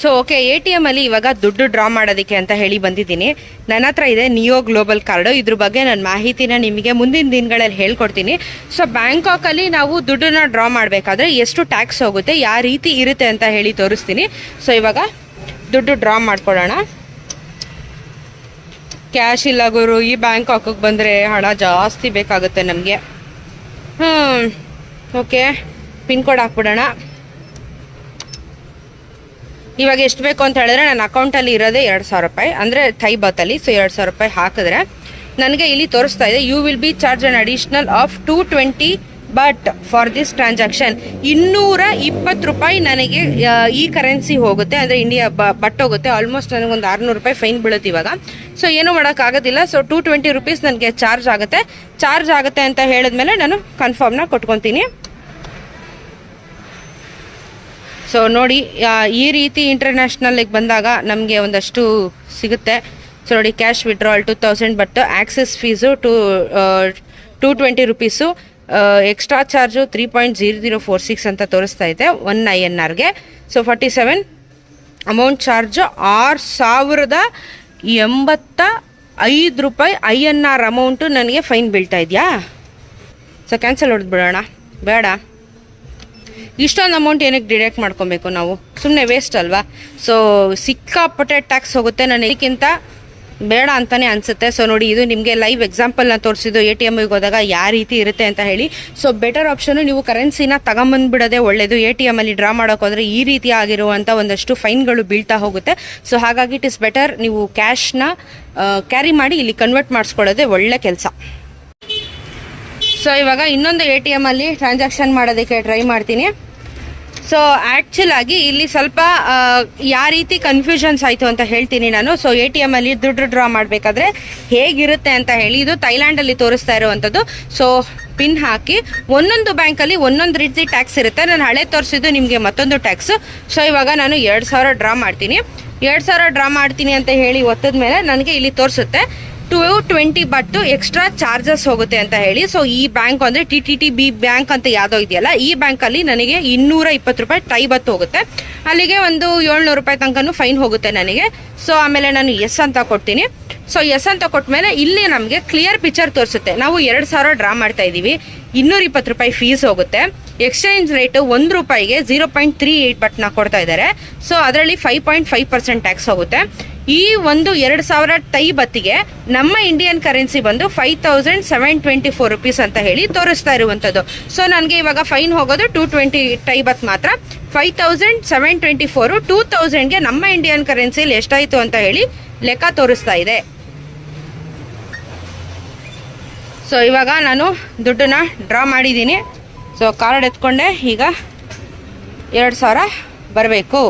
So okay A T ಎಮ್ಮಲ್ಲಿ ಇವಾಗ ದುಡ್ಡು ಡ್ರಾ ಮಾಡೋದಕ್ಕೆ ಅಂತ ಹೇಳಿ ಬಂದಿದ್ದೀನಿ. ನನ್ನ ಹತ್ರ ಇದೆ ನಿಯೋ ಗ್ಲೋಬಲ್ ಕಾರ್ಡು ಇದ್ರ ಬಗ್ಗೆ ನಾನು ಮಾಹಿತಿನ ನಿಮಗೆ ಮುಂದಿನ ದಿನಗಳಲ್ಲಿ ಹೇಳ್ಕೊಡ್ತೀನಿ. ಸೊ ಬ್ಯಾಂಕಾಕಲ್ಲಿ ನಾವು ದುಡ್ಡನ್ನ ಡ್ರಾ ಮಾಡಬೇಕಾದ್ರೆ ಎಷ್ಟು ಟ್ಯಾಕ್ಸ್ ಹೋಗುತ್ತೆ, ಯಾವ ರೀತಿ ಇರುತ್ತೆ ಅಂತ ಹೇಳಿ ತೋರಿಸ್ತೀನಿ. ಸೊ ಇವಾಗ ದುಡ್ಡು ಡ್ರಾ ಮಾಡ್ಕೊಳ್ಳೋಣ. ಕ್ಯಾಶ್ ಇಲ್ಲ ಗುರು, ಈ ಬ್ಯಾಂಕಾಕಿಗೆ ಬಂದರೆ ಹಣ ಜಾಸ್ತಿ ಬೇಕಾಗುತ್ತೆ ನಮಗೆ. ಹ್ಞೂ ಓಕೆ ಪಿನ್ ಕೋಡ್ ಹಾಕ್ಬಿಡೋಣ. ಇವಾಗ ಎಷ್ಟು ಬೇಕು ಅಂತ ಹೇಳಿದ್ರೆ ನನ್ನ ಅಕೌಂಟಲ್ಲಿ ಇರೋದೇ ಎರಡು ಸಾವಿರ ರೂಪಾಯಿ. ಅಂದರೆ ಥೈ ಬಾತಲ್ಲಿ ಸೊ ಎರಡು ಸಾವಿರ ರೂಪಾಯಿ ಹಾಕಿದ್ರೆ ನನಗೆ ಇಲ್ಲಿ ತೋರಿಸ್ತಾ ಇದೆ you will be charge an additional of two twenty but for this transaction ಇನ್ನೂರ ಇಪ್ಪತ್ತು ರೂಪಾಯಿ ನನಗೆ ಈ ಕರೆನ್ಸಿ ಹೋಗುತ್ತೆ. ಅಂದರೆ ಇಂಡಿಯಾ ಬಟ್ ಹೋಗುತ್ತೆ ಆಲ್ಮೋಸ್ಟ್ ನನಗೊಂದು ಆರುನೂರು ರೂಪಾಯಿ ಫೈನ್ ಬೀಳುತ್ತೆ ಇವಾಗ. ಸೊ ಏನೂ ಮಾಡೋಕ್ಕಾಗೋದಿಲ್ಲ ಸೊ ಟೂ ಟ್ವೆಂಟಿ ರುಪೀಸ್ ನನಗೆ ಚಾರ್ಜ್ ಆಗುತ್ತೆ. ಚಾರ್ಜ್ ಆಗುತ್ತೆ ಅಂತ ಹೇಳಿದ್ಮೇಲೆ ನಾನು ಕನ್ಫರ್ಮ್ನ ಕೊಟ್ಕೊತೀನಿ. ಸೊ ನೋಡಿ ಈ ರೀತಿ ಇಂಟರ್ನ್ಯಾಷನಲ್ಗೆ ಬಂದಾಗ ನಮಗೆ ಒಂದಷ್ಟು ಸಿಗುತ್ತೆ. ಸೊ ನೋಡಿ cash withdrawal two thousand but access fees to two twenty rupees extra charge three point zero zero four six ಅಂತ ತೋರಿಸ್ತಾ ಇದೆ one I N ಆರ್ಗೆ so forty seven amount charge ಆರು ಸಾವಿರದ ಎಂಬತ್ತ ಐದು ರೂಪಾಯಿ ಐ ಎನ್ ಆರ್ ಅಮೌಂಟು ನನಗೆ fine ಬೀಳ್ತಾ ಇದೆಯಾ? ಸೊ ಕ್ಯಾನ್ಸಲ್ ಹೊಡೆದ್ಬಿಡೋಣ. ಬೇಡ. ಇಷ್ಟೊಂದು ಅಮೌಂಟ್ ಏನಕ್ಕೆ ಡಿಡಕ್ಟ್ ಮಾಡ್ಕೊಬೇಕು ನಾವು? ಸುಮ್ಮನೆ ವೇಸ್ಟ್ ಅಲ್ವಾ? ಸೊ ಸಿಕ್ಕಾಪಟ್ಟೆ ಟ್ಯಾಕ್ಸ್ ಹೋಗುತ್ತೆ. ನಾನು ಇದಕ್ಕಿಂತ ಬೇಡ ಅಂತಾನೆ ಅನಿಸುತ್ತೆ. ಸೊ ನೋಡಿ, ಇದು ನಿಮಗೆ ಲೈವ್ ಎಕ್ಸಾಂಪಲ್ನ ತೋರಿಸಿದ್ದು ಎ ಟಿ ಎಮ್ಗೆ ಹೋದಾಗ ಯಾವ ರೀತಿ ಇರುತ್ತೆ ಅಂತ ಹೇಳಿ. ಸೊ ಬೆಟರ್ ಆಪ್ಷನು ನೀವು ಕರೆನ್ಸಿನ ತಗೊಂಬಂದ್ಬಿಡೋದೇ ಒಳ್ಳೆಯದು ಎ ಟಿ ಎಮಲ್ಲಿ ಡ್ರಾ ಮಾಡೋಕೆ ಈ ರೀತಿ ಆಗಿರುವಂಥ ಒಂದಷ್ಟು ಫೈನ್ಗಳು ಬೀಳ್ತಾ ಹೋಗುತ್ತೆ. ಸೊ ಹಾಗಾಗಿ ಇಟ್ ಇಸ್ ಬೆಟರ್ ನೀವು ಕ್ಯಾಶ್ನ ಕ್ಯಾರಿ ಮಾಡಿ ಇಲ್ಲಿ ಕನ್ವರ್ಟ್ ಮಾಡಿಸ್ಕೊಳ್ಳೋದೇ ಒಳ್ಳೆ ಕೆಲಸ. ಸೊ ಇವಾಗ ಇನ್ನೊಂದು ಎ ಟಿ ಎಮಲ್ಲಿ ಟ್ರಾನ್ಸಾಕ್ಷನ್ ಮಾಡೋದಕ್ಕೆ ಟ್ರೈ ಮಾಡ್ತೀನಿ. ಸೊ ಆ್ಯಕ್ಚುಲ್ ಆಗಿ ಇಲ್ಲಿ ಸ್ವಲ್ಪ ಯಾವ ರೀತಿ ಕನ್ಫ್ಯೂಷನ್ಸ್ ಆಯಿತು ಅಂತ ಹೇಳ್ತೀನಿ ನಾನು. ಸೊ ಎ ಟಿ ಎಮ್ಮಲ್ಲಿ ದುಡ್ಡು ಡ್ರಾ ಮಾಡಬೇಕಾದ್ರೆ ಹೇಗಿರುತ್ತೆ ಅಂತ ಹೇಳಿ ಇದು ಥೈಲ್ಯಾಂಡಲ್ಲಿ ತೋರಿಸ್ತಾ ಇರುವಂಥದ್ದು. ಸೊ ಪಿನ್ ಹಾಕಿ ಒಂದೊಂದು ಬ್ಯಾಂಕಲ್ಲಿ ಒಂದೊಂದು ರೀತಿ ಟ್ಯಾಕ್ಸ್ ಇರುತ್ತೆ. ನಾನು ಹಳೆ ತೋರಿಸಿದ್ದು ನಿಮಗೆ ಮತ್ತೊಂದು ಟ್ಯಾಕ್ಸು ಸೊ ಇವಾಗ ನಾನು ಎರಡು ಸಾವಿರ ಡ್ರಾ ಮಾಡ್ತೀನಿ. ಎರಡು ಸಾವಿರ ಡ್ರಾ ಮಾಡ್ತೀನಿ ಅಂತ ಹೇಳಿ ಒತ್ತದ ಮೇಲೆ ನನಗೆ ಇಲ್ಲಿ ತೋರಿಸುತ್ತೆ. Two twenty but extra charges ಹೋಗುತ್ತೆ ಅಂತ ಹೇಳಿ. ಸೊ ಈ ಬ್ಯಾಂಕ್ ಅಂದರೆ T T T B bank ಅಂತ ಯಾವುದೋ ಇದೆಯಲ್ಲ, ಈ ಬ್ಯಾಂಕಲ್ಲಿ ನನಗೆ ಇನ್ನೂರ ಇಪ್ಪತ್ತು ರೂಪಾಯಿ ಟೈ ಬತ್ತು ಹೋಗುತ್ತೆ. ಅಲ್ಲಿಗೆ ಒಂದು ಏಳ್ನೂರು ರೂಪಾಯಿ ತನಕನೂ ಫೈನ್ ಹೋಗುತ್ತೆ ನನಗೆ. ಸೊ ಆಮೇಲೆ ನಾನು ಎಸ್ ಅಂತ ಕೊಡ್ತೀನಿ. ಸೊ ಎಸ್ ಅಂತ ಕೊಟ್ಮೇಲೆ ಇಲ್ಲಿ ನಮಗೆ ಕ್ಲಿಯರ್ ಪಿಕ್ಚರ್ ತೋರಿಸುತ್ತೆ. ನಾವು ಎರಡು ಸಾವಿರ ಡ್ರಾ ಮಾಡ್ತಾ ಇದ್ದೀವಿ. ಇನ್ನೂರ ಇಪ್ಪತ್ತು ರೂಪಾಯಿ ಫೀಸ್ ಹೋಗುತ್ತೆ. ಎಕ್ಸ್ಚೇಂಜ್ ರೇಟು ಒಂದು ರೂಪಾಯಿಗೆ ಜೀರೋ ಪಾಯಿಂಟ್ ತ್ರೀ ಏಯ್ಟ್ ಬಟ್ನ ಕೊಡ್ತಾ ಇದ್ದಾರೆ. ಸೊ ಅದರಲ್ಲಿ five point five percent tax ಹೋಗುತ್ತೆ. ಈ ಒಂದು ಎರಡು ಸಾವಿರ ಟೈ ಬತ್ತಿಗೆ ನಮ್ಮ ಇಂಡಿಯನ್ ಕರೆನ್ಸಿ ಬಂದು five thousand seven twenty four rupees ಅಂತ ಹೇಳಿ ತೋರಿಸ್ತಾ ಇರುವಂಥದ್ದು ಸೊ ನನಗೆ ಇವಾಗ ಫೈನ್ ಹೋಗೋದು ಟೂ ಟ್ವೆಂಟಿ ಟೈ ಬತ್ ಮಾತ್ರ. Five thousand seven twenty four two ತೌಸಂಡ್ಗೆ ನಮ್ಮ ಇಂಡಿಯನ್ ಕರೆನ್ಸಿಲಿ ಎಷ್ಟಾಯಿತು ಅಂತ ಹೇಳಿ ಲೆಕ್ಕ ತೋರಿಸ್ತಾ ಇದೆ. ಸೊ ಇವಾಗ ನಾನು ದುಡ್ಡನ್ನ ಡ್ರಾ ಮಾಡಿದ್ದೀನಿ. ಸೊ ಕಾರ್ಡ್ ಎತ್ಕೊಂಡೆ. ಈಗ ಎರಡು ಸಾವಿರ ಬರಬೇಕು.